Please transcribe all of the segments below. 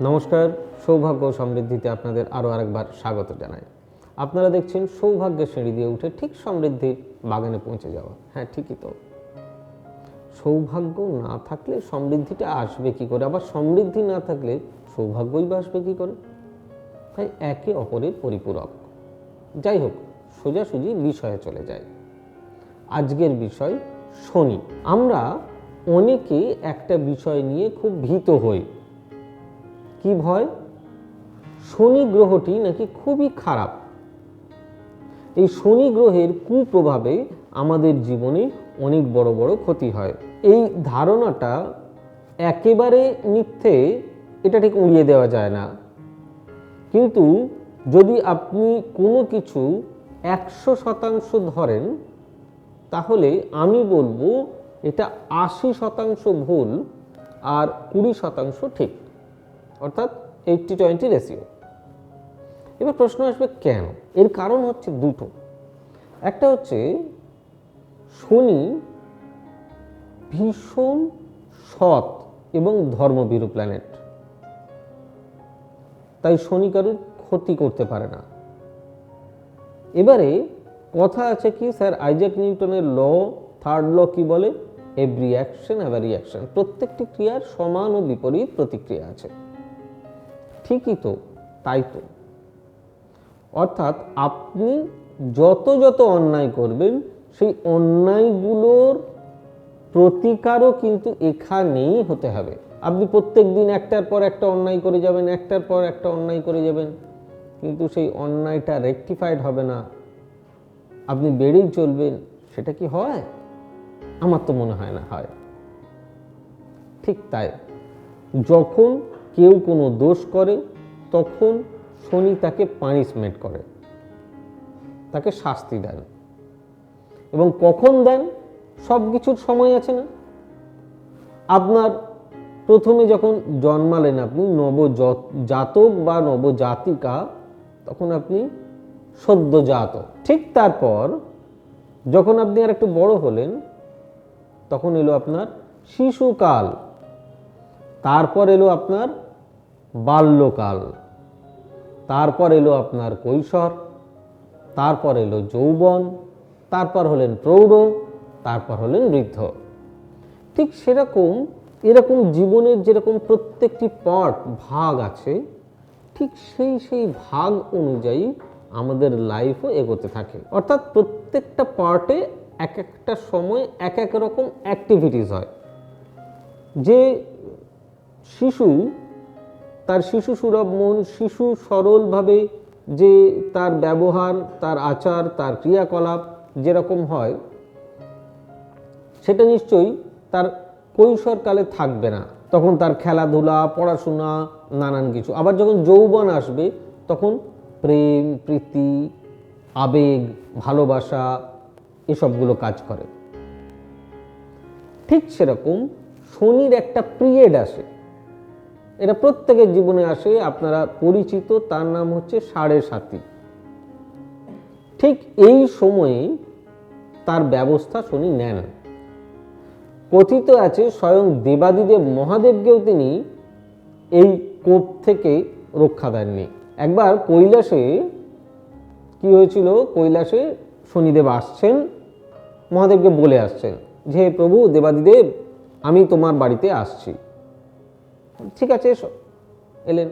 নমস্কার, সৌভাগ্য সমৃদ্ধিতে আপনাদের আরও আরেকবার স্বাগত জানাই। আপনারা দেখছেন সৌভাগ্যের সিঁড়ি দিয়ে উঠে ঠিক সমৃদ্ধির বাগানে পৌঁছে যাওয়া। হ্যাঁ ঠিকই তো। সৌভাগ্য না থাকলে সমৃদ্ধিটা আসবে কি করে? আবার সমৃদ্ধি না থাকলে সৌভাগ্যই বা আসবে কি করে? তাই একে অপরের পরিপূরক। যাই হোক, সোজাসুজি বিষয়ে চলে যায় আজকের বিষয় শনি। আমরা অনেকে একটা বিষয় নিয়ে খুব ভীত হই। কি ভয়? শনি গ্রহটি নাকি খুবই খারাপ। এই শনি গ্রহের কুপ্রভাবে আমাদের জীবনে অনেক বড় বড় ক্ষতি হয়। এই ধারণাটা একেবারে মিথ্যে, এটা ঠিক উড়িয়ে দেওয়া যায় না। কিন্তু যদি আপনি কোনো কিছু একশো শতাংশ ধরেন, তাহলে আমি বলব এটা আশি শতাংশ ভুল আর কুড়ি শতাংশ ঠিক। অর্থাৎ এইটটি টোয়েন্টি রেশিও এবার প্রশ্ন আসবে কেন? এর কারণ হচ্ছে দুটো। একটা হচ্ছে, শনি ভীষণ সৎ এবং ধর্মভীরু প্ল্যানেট তাই শনি কারুর ক্ষতি করতে পারে না। এবারে কথা আছে কি, স্যার, আইজাক নিউটনের ল থার্ড ল কি বলে? এভরি অ্যাকশন হ্যাভ রিয়াকশন প্রত্যেকটি ক্রিয়ার সমান ও বিপরীত প্রতিক্রিয়া আছে। ঠিকই তো, তাই তো। অর্থাৎ আপনি যত যত অন্যায় করবেন, সেই অন্যায়গুলোর প্রতিকারও কিন্তু এখানেই হতে হবে। আপনি প্রত্যেক দিন একটার পর একটা অন্যায় করে যাবেন, একটার পর একটা অন্যায় করে যাবেন, কিন্তু সেই অন্যায়টা রেকটিফাইড হবে না। আপনি বেড়েই চলবেন, সেটা কি হয়? আমার তো মনে হয় না, হয়। ঠিক তাই। যখন কেউ কোনো দোষ করে, তখন শনি তাকে পানিশমেন্ট করে। তাকে শাস্তি দেন। এবং কখন দেন, সব কিছুর সময় আছে না। আপনার প্রথমে যখন জন্মালেন আপনি নব জাতক বা নবজাতিকা, তখন আপনি সদ্যজাত ঠিক তারপর যখন আপনি আর একটু বড় হলেন, তখন এলো আপনার শিশুকাল। তারপর এলো আপনার বাল্যকাল। তারপর এলো আপনার কৈশোর, তারপর এলো যৌবন, তারপর হলেন প্রৌঢ়, তারপর হলেন বৃদ্ধ। ঠিক সেরকম, এরকম জীবনের যেরকম প্রত্যেকটি পার্ট ভাগ আছে, ঠিক সেই সেই ভাগ অনুযায়ী আমাদের লাইফও এগোতে থাকে। অর্থাৎ প্রত্যেকটা পার্টে এক একটা সময় এক এক রকম অ্যাক্টিভিটিস হয়। যে শিশু তার শিশু সুলভ মন, শিশু সরলভাবে যে তার ব্যবহার, তার আচার, তার ক্রিয়াকলাপ যেরকম হয়, সেটা নিশ্চয়ই তার কৈশোরকালে থাকবে না। তখন তার খেলাধুলা, পড়াশোনা, নানান কিছু। আবার যখন যৌবন আসবে, তখন প্রেম, প্রীতি, আবেগ, ভালোবাসা এসবগুলো কাজ করে। ঠিক সেরকম শনির একটা পিরিয়ড আসে। এটা প্রত্যেকের জীবনে আসে, আপনারা পরিচিত, তার নাম হচ্ছে সাড়ে সাতি ঠিক এই সময়ে তার ব্যবস্থা শনি নেন। কথিত আছে, স্বয়ং দেবাদিদেব মহাদেবকেও তিনি এই কোপ থেকে রক্ষা দেননি। একবার কৈলাসে কি হয়েছিল? কৈলাসে শনিদেব আসছেন, মহাদেবকে বলে আসছেন যে প্রভু, দেবাদিদেব, আমি তোমার বাড়িতে আসছি। ঠিক আছে, এসো। এলেন।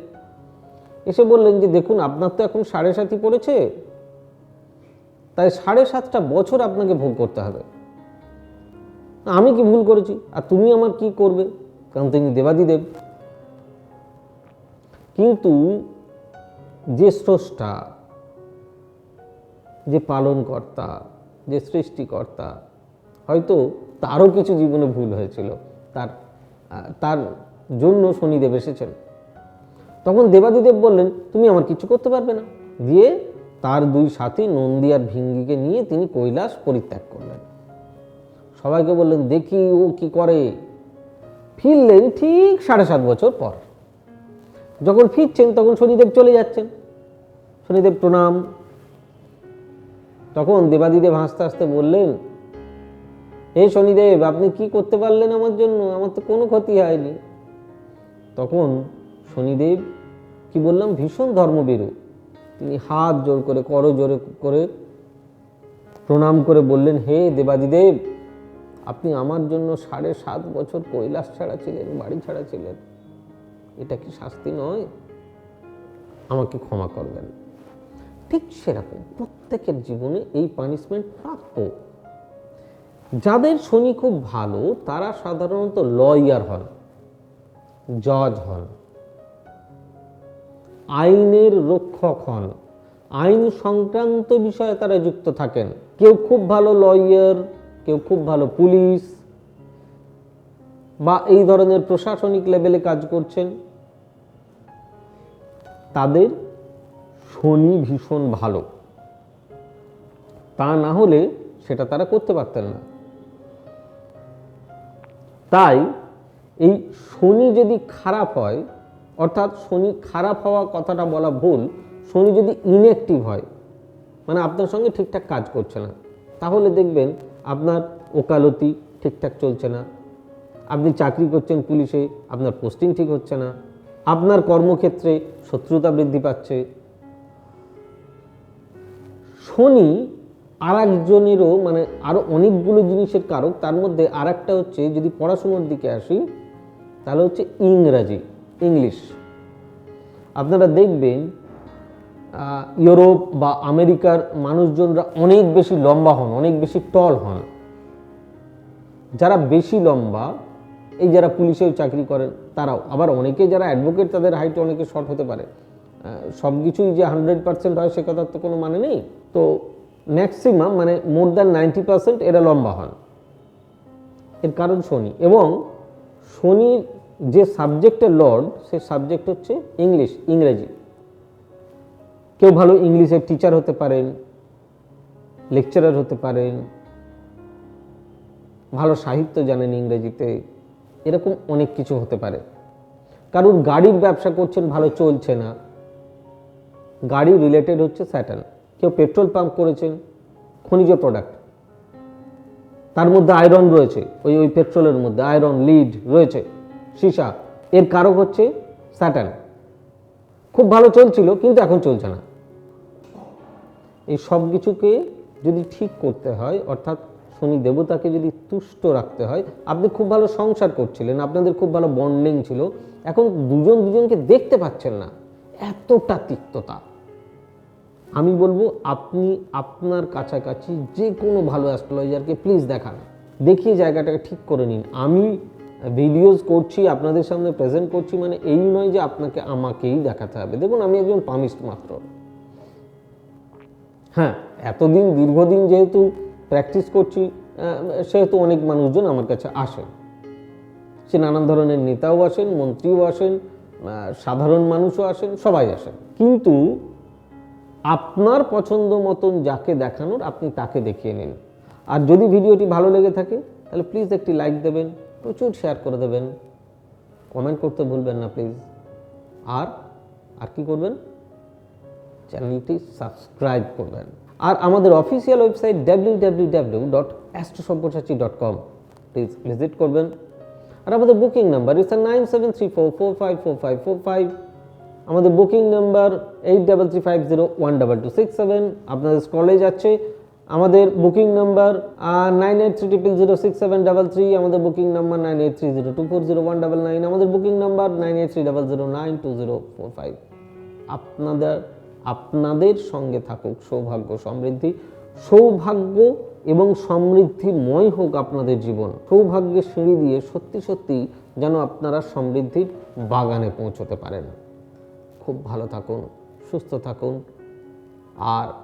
এসে বললেন যে, দেখুন, আপনার তো এখন সাড়ে সাতই পড়েছে। তাই সাড়ে সাতটা বছর আপনাকে ভোগ করতে হবে। আমি কি ভুল করেছি? আর তুমি আমার কি করবে? কারণ তিনি দেবাদিদেব। কিন্তু যে স্রষ্টা, যে পালনকর্তা, যে সৃষ্টিকর্তা, হয়তো তারও কিছু জীবনে ভুল হয়েছিল। তার তার জন্য শনিদেব এসেছেন। তখন দেবাদিদেব বললেন, তুমি আমার কিছু করতে পারবে না। দিয়ে তার দুই সাথী নন্দী আর ভিঙ্গিকে নিয়ে তিনি কৈলাস পরিত্যাগ করলেন। সবাইকে বললেন, দেখি ও কি করে। ফিরলেন ঠিক সাড়ে সাত বছর পর। যখন ফিরছেন, তখন শনিদেব চলে যাচ্ছেন। শনিদেব প্রণাম। তখন দেবাদিদেব হাসতে হাসতে বললেন, হে শনিদেব, আপনি কি করতে পারলেন আমার জন্য? আমার তো কোনো ক্ষতি হয়নি। তখন শনিদেব কি বললাম? ভীষণ ধর্মবীরু তিনি হাত জোর করে, করো জোরে করে প্রণাম করে বললেন, হে দেবাদিদেব, আপনি আমার জন্য সাড়ে সাত বছর কৈলাস ছাড়া ছিলেন, বাড়ি ছাড়া ছিলেন। এটা কি শাস্তি নয়? আমাকে ক্ষমা করবেন। ঠিক সেরকম প্রত্যেকের জীবনে এই পানিশমেন্ট প্রাপ্য যাদের শনি খুব ভালো, তারা সাধারণত লয়ার হন জজ হন। আইনের রক্ষক হন। আইন সংক্রান্ত বিষয়ে তারা যুক্ত থাকেন। কেউ খুব ভালো লয়ার কেউ খুব ভালো পুলিশ বা এই ধরনের প্রশাসনিক লেভেলে কাজ করছেন। তাদের শনি ভীষণ ভালো। তা না হলে সেটা তারা করতে পারতেন না। তাই এই শনি যদি খারাপ হয়, অর্থাৎ শনি খারাপ হওয়া কথাটা বলা ভুল, শনি যদি ইনঅ্যাক্টিভ হয় মানে আপনার সঙ্গে ঠিকঠাক কাজ করছে না, তাহলে দেখবেন আপনার ওকালতি ঠিকঠাক চলছে না। আপনি চাকরি করছেন পুলিশে, আপনার পোস্টিং ঠিক হচ্ছে না, আপনার কর্মক্ষেত্রে শত্রুতা বৃদ্ধি পাচ্ছে। শনি আর একজনেরও মানে আরও অনেকগুলো জিনিসের কারক, তার মধ্যে আর একটা হচ্ছে যদি পড়াশুনোর দিকে আসি তাহলে হচ্ছে ইংরাজি, ইংলিশ। আপনারা দেখবেন ইউরোপ বা আমেরিকার মানুষজনরা অনেক বেশি লম্বা হন, অনেক বেশি টল হন। যারা বেশি লম্বা, এই যারা পুলিশেও চাকরি করেন, তারাও। আবার অনেকে যারা অ্যাডভোকেট তাদের হাইট অনেকে শর্ট হতে পারে। সব কিছুই যে হান্ড্রেড পার্সেন্ট হয়, সে কথার তো কোনো মানে নেই। তো ম্যাক্সিমাম মানে মোর দ্যান নাইনটি পার্সেন্ট এরা লম্বা হন। এর কারণ শনি। এবং শনির যে সাবজেক্টের লর্ড সে সাবজেক্ট হচ্ছে ইংলিশ, ইংরেজি। কেউ ভালো ইংলিশের টিচার হতে পারেন, লেকচারার হতে পারেন, ভালো সাহিত্য জানেন ইংরেজিতে, এরকম অনেক কিছু হতে পারে। কারুর গাড়ির ব্যবসা করছেন, ভালো চলছে না। গাড়ি রিলেটেড হচ্ছে স্যাটার্ন কেউ পেট্রোল পাম্প করেছেন, খনিজ প্রোডাক্ট তার মধ্যে আয়রন রয়েছে, ওই ওই পেট্রোলের মধ্যে আয়রন লিড রয়েছে। সীসা, এর কারক হচ্ছে স্যাটার্ন। খুব ভালো চলছিল, কিন্তু এখন চলছে না। এই সব কিছুকে যদি ঠিক করতে হয়, অর্থাৎ শনি দেবতাকে যদি তুষ্ট রাখতে হয়, আপনি খুব ভালো সংসার করছিলেন, আপনাদের খুব ভালো বন্ডিং ছিল, এখন দুজন দুজনকে দেখতে পাচ্ছেন না। এতটা তিক্ততা। আমি বলব, আপনি আপনার কাছাকাছি যে কোনো ভালো অ্যাস্ট্রোলজারকে প্লিজ দেখান। দেখিয়ে জায়গাটাকে ঠিক করে নিন। আমি ভিডিওস করছি, আপনাদের সামনে প্রেজেন্ট করছি মানে এই নয় যে আপনাকে আমাকেই দেখাতে হবে। দেখুন, আমি একজন পামিস্ট মাত্র। হ্যাঁ এতদিন, দীর্ঘদিন যেহেতু প্র্যাকটিস করছি সেহেতু অনেক মানুষজন আমার কাছে আসেন। সে নানান ধরনের নেতাও আসেন, মন্ত্রীও আসেন সাধারণ মানুষও আসেন, সবাই আসেন। কিন্তু আপনার পছন্দ মতন যাকে দেখানোর, আপনি তাকে দেখিয়ে নিন। আর যদি ভিডিওটি ভালো লেগে থাকে, তাহলে প্লিজ একটি লাইক দেবেন। প্রচুর শেয়ার করে দেবেন। কমেন্ট করতে ভুলবেন না প্লিজ আর আর কি করবেন? চ্যানেলটি সাবস্ক্রাইব করবেন। আর আমাদের official website W W W dot অ্যাস্ট্রোসব্যসাচী dot com please visit করবেন। আর আমাদের booking number it's nine seven three four four five four five four five আমাদের booking number eight double three five zero one double two six seven আপনাদের স্কলে যাচ্ছে। আমাদের booking number nine eight three triple zero six seven double three আমাদের booking number nine eight three zero two four zero one double nine আমাদের booking number nine eight three double zero nine two zero four five আপনাদের আপনাদের সঙ্গে থাকুক সৌভাগ্য, সমৃদ্ধি। সৌভাগ্য এবং সমৃদ্ধিময় হোক আপনাদের জীবন। সৌভাগ্যের সিঁড়ি দিয়ে সত্যি সত্যি যেন আপনারা সমৃদ্ধির বাগানে পৌঁছতে পারেন। খুব ভালো থাকুন, সুস্থ থাকুন। আর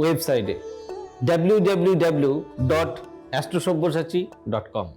ওয়েবসাইটে ডাব্লিউ ডাব্লিউ ডাব্লিউ ডট অ্যাস্ট্রোসব্যসাচী ডট কম